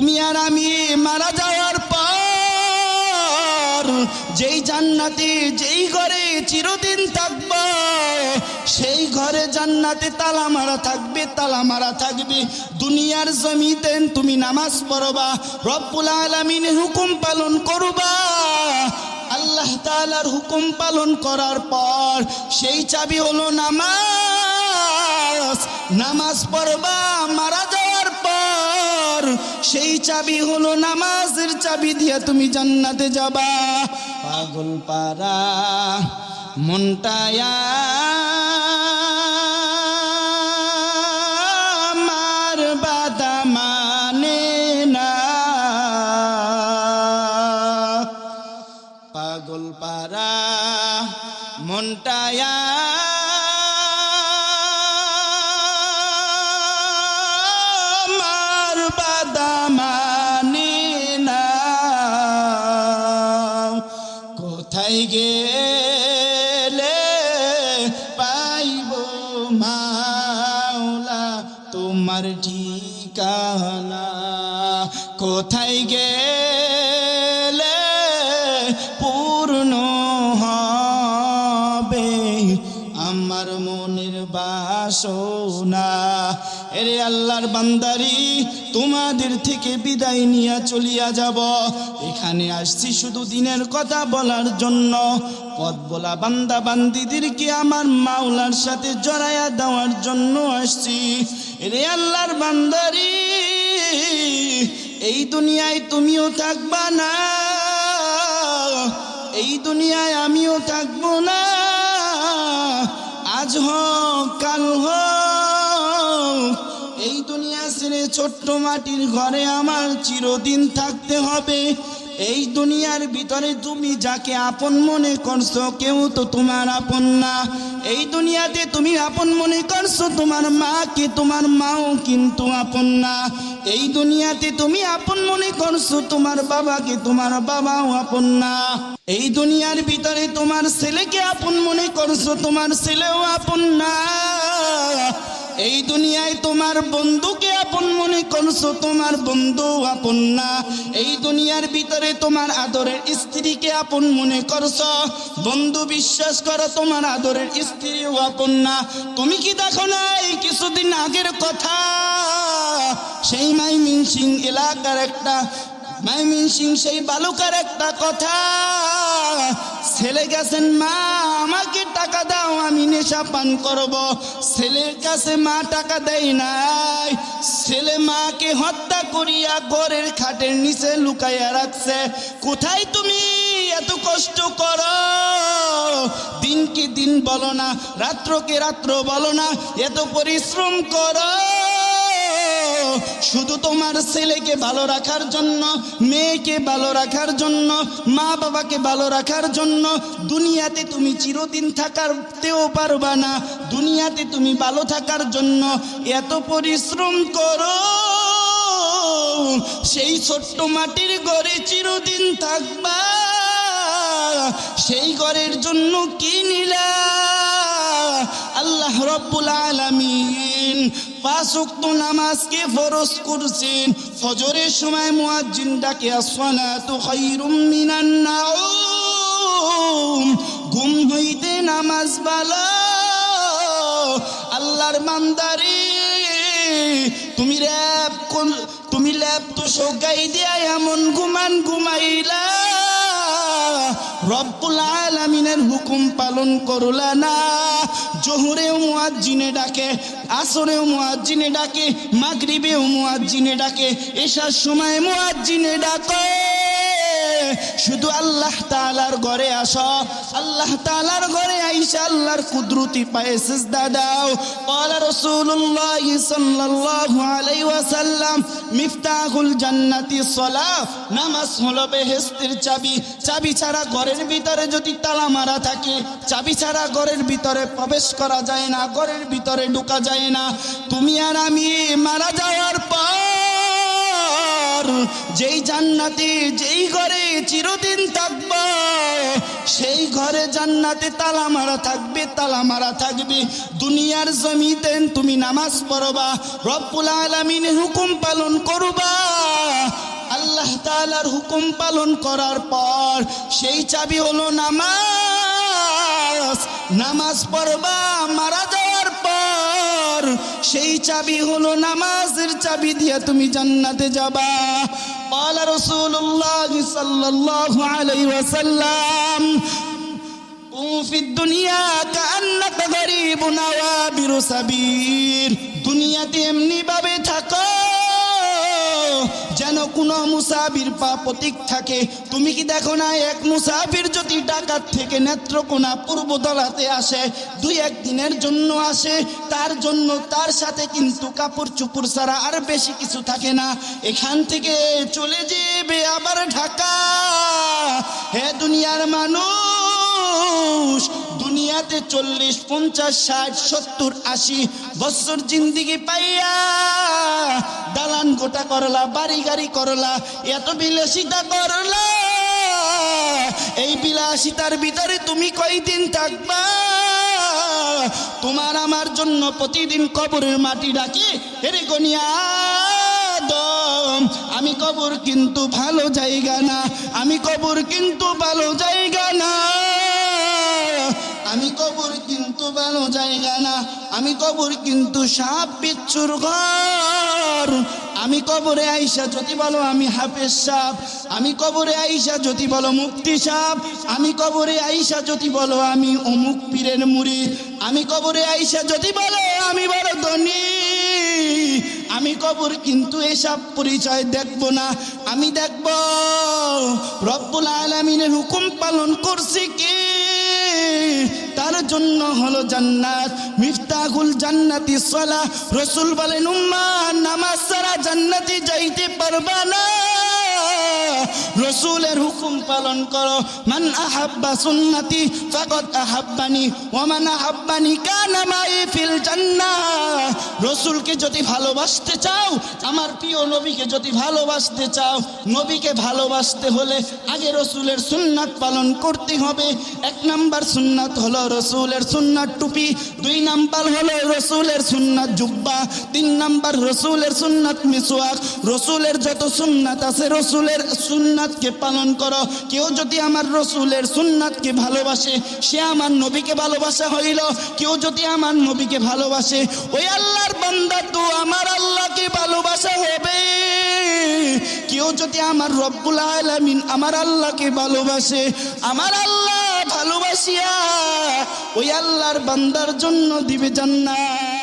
তুমি আর আমি মারা যাওয়ার পর যেই জান্নাতে, যেই ঘরে চিরদিন থাকব, সেই ঘরে জান্নাতে তালা মারা থাকবে তালা মারা থাকবে। দুনিয়ার জমিতে তুমি নামাজ পড়বা, রব্বুল আলমিনের হুকুম পালন করবা। আল্লাহ তাআলার হুকুম পালন করার পর সেই চাবি হলো নামাজ। নামাজ পড়বা, মারা সেই চাবি হলো নামাজের চাবি দিয়ে তুমি জান্নাতে যাবা। পাগল পারা মনটায়া মানে পাগল পারা মনটায়া গেলে পাইব মাওলা তোমার ঠিকানা। কোথায় গেলে পূর্ণ হবে আমার মনের বাসনা? এরে আল্লাহর বান্দারি তোমাদের থেকে বিদায় নিয়ে চলিয়া যাব। এখানে আসছি শুধু দিনের কথা বলার জন্য। পথ বলা বান্দা বান্দিদেরকে আমার মাওলার সাথে জড়াইয়া দেওয়ার জন্য আসছি। রে আল্লাহর বান্দারি, এই দুনিয়ায় তুমিও থাকবা না। এই দুনিয়ায় আমিও থাকব না। আজ হোক, কাল হোক এই দুনিয়া ছেড়ে ছোট্ট মাটির ঘরে আমার চিরদিন থাকতে হবে। এই দুনিয়ার ভিতরে তুমি যাকে আপন মনে করছ, কেউ তো তোমার আপন না। এই দুনিয়াতে তুমি আপন মনে করছ, তোমার মাকে, তোমার মাও কিন্তু আপন না। এই দুনিয়াতে তুমি আপন মনে করছ, তোমার বাবাকে, তোমার বাবাও আপন না। এই দুনিয়ার ভিতরে তোমার ছেলেকে আপন মনে করছ, তোমার ছেলেও আপন না। এই দুনিয়ায় তোমার বন্ধুকে আপন মনে করছ, তোমার বন্ধু আপন না। এই দুনিয়ার ভিতরে তোমার আদরের স্ত্রীকে আপন মনে করছ। বন্ধু বিশ্বাস করো, তোমার আদরের স্ত্রীও আপন না। তুমি কি দেখো না এই কিছুদিন আগের কথা? সেই মাইমিন সিং এলাকার একটা, মাইমিন সিং সেই বালুকার একটা কথা। ছেলে গেছেন মা আমাকে টাকা দাও, আমি নেশা পান করব। ছেলের কাছে মা টাকা দেয় নাই। ছেলে মাকে হত্যা করিয়া ঘরের খাটের নিচে লুকাইয়া রাখছে। কোথায় তুমি এত কষ্ট করো? দিনকে দিন বলো না, রাত্রকে রাত্র বলো না, এত পরিশ্রম করো। শুধু তোমার ছেলেকে ভালো রাখার জন্য, মেয়েকে ভালো রাখার জন্য মা বাবাকে ভালো রাখার জন্য দুনিয়াতে তুমি চিরদিন থাকারতেও পারবা না। দুনিয়াতে তুমি ভালো থাকার জন্য এত পরিশ্রম করো। সেই ছোট্ট মাটির ঘরে চিরদিন থাকবা। সেই ঘরের জন্য কি নিলা? আল্লাহ রব্বুল আলামিন পাঁচ নামাজকে করছেন। ফজরের সময় মুয়াজ্জিন ডাকে, আসসালাতু মিনান ঘুম হইতে নামাজ বালা। আল্লাহর মান্দারি তুমি কোন- তুমি ল্যাব তো সগাই দিয়া এমন ঘুমান ঘুমাইলা। রব্বুল আলামিনের হুকুম পালন করলা না জোহরেও মুয়াজ্জিনে ডাকে আসরেও মুয়াজ্জিনে ডাকে মাগরিবেও মুয়াজ্জিনে ডাকে এসার সময় মুয়াজ্জিনে ডাকে শুধু আল্লাহ তাআলার ঘরে আসো আল্লাহ তাআলার ঘরে আইসা আল্লাহর কুদরতি পায়ে সিজদা দাও قال رسول الله صلى الله عليه ওয়াসাল্লাম মিফতাহুল জান্নাতি সলা নামাজ হলো বেহেস্তের চাবি। চাবি ছাড়া ঘরের ভিতরে যদি তালা মারা থাকে, চাবি ছাড়া ঘরের ভিতরে প্রবেশ করা যায় না, ঘরের ভিতরে ঢুকা যায় না। তুমি আর আমি মারা যাওয়ার পর, যেই জান্নাতে, যেই ঘরে চিরদিন থাকবে সেই ঘরে জান্নাতে তালা মারা থাকবে, তালা মারা থাকবে। দুনিয়ার জমিতে তুমি নামাজ পড়বা, রব্বুল আলামিনের হুকুম পালন করবা। তাআলার হুকুম পালন করার পর সেই চাবি হলো নামাজ। নামাজ পড়বা, মারা যাওয়ার পর সেই চাবি হলো নামাজের চাবি দিয়ে তুমি জান্নাতে যাবা قال رسول الله صلى الله عليه وسلم كن في الدنيا كأنك غريب نوابر سبيل দুনিয়াতে এমনি ভাবে থাকো যেন কোনো মুসাফির পা প্রতীক থাকে। তুমি কি দেখো না এক মুসাফির যদি ডাকাত থেকে নেত্রকোনা পূর্ব দলাতে আসে, দুই একদিনের জন্য আসে, তার জন্য তার সাথে কিন্তু কাপড় চুপুর ছাড়া আর বেশি কিছু থাকে না। এখান থেকে চলে যাবে আবার ঢাকা। হে দুনিয়ার মানুষ, দুনিয়াতে চল্লিশ, পঞ্চাশ, ষাট, সত্তর, আশি বছর জিন্দিগি পাইয়া দালান করলা বাড়ি গাড়ি করলা, এত বিলাসিতা করলা। এই বিলাসিতার ভিতরে তুমি কয়দিন থাকবা? তোমার আমার জন্য প্রতিদিন কবরের মাটি ডাকে, হেরে গনিয়া আমি কবর কিন্তু ভালো জায়গা না, আমি কবর কিন্তু ভালো জায়গা না। আমি কবর কিন্তু ভালো জায়গা না, আমি কবর কিন্তু সাপ বিচ্ছুর ঘর। আমি কবরে আইসা যদি বলো আমি হাফেজ সাপ আমি কবরে আইসা যদি বলো মুক্তি সাপ আমি কবরে আইসা যদি বলো আমি অমুক পীরের মুড়ি আমি কবরে আইসা যদি বলো আমি বড় ধনী, আমি কবর কিন্তু এসব পরিচয় দেখব না, আমি দেখব রব্বুল আলমিনের হুকুম পালন করছি কি? তার জন্য হলো জান্নাত। মিফতাহুল জান্নাতি সলা রসুল বলেন, উম্মা, নামাজ সারা জান্নাতি যাইতে পারবা না। রসুলের হুকুম পালন করো। মান আহাব্বা সুন্নতি, ফাকাদ আহাব্বানি, ওয়া মান আহাব্বানি কানা মাই ফিল জান্নাহ। রসুলকে যদি ভালোবাসতে চাও, আমার প্রিয় নবীকে যদি ভালোবাসতে চাও, নবীকে ভালোবাসতে হলে আগে রসুলের সুন্নাত পালন করতে হবে। এক নাম্বার সুন্নাত হলো রসুলের সুন্নাত টুপি, দুই নাম্বার হলো রসুলের সুন্নাত জুব্বা, তিন নাম্বার রসুলের সুন্নাত মিসওয়াক। রসুলের যত সুন্নাত আছে, রসুলের সুন্নাতকে পালন করো। কেউ যদি আমার রসুলের সুন্নাতকে ভালোবাসে, সে আমার নবীকে ভালোবাসা হইল। কেউ যদি আমার নবীকে ভালোবাসে, ওই আল্লাহর বান্দা তো আমার আল্লাহকে ভালোবাসা হবে। কেউ যদি আমার রব্বুল আলামিন আমার আল্লাহকে ভালোবাসে, আমার আল্লাহ ভালোবাসিয়া, ওই আল্লাহর বান্দার জন্য দিবে জান্নাত।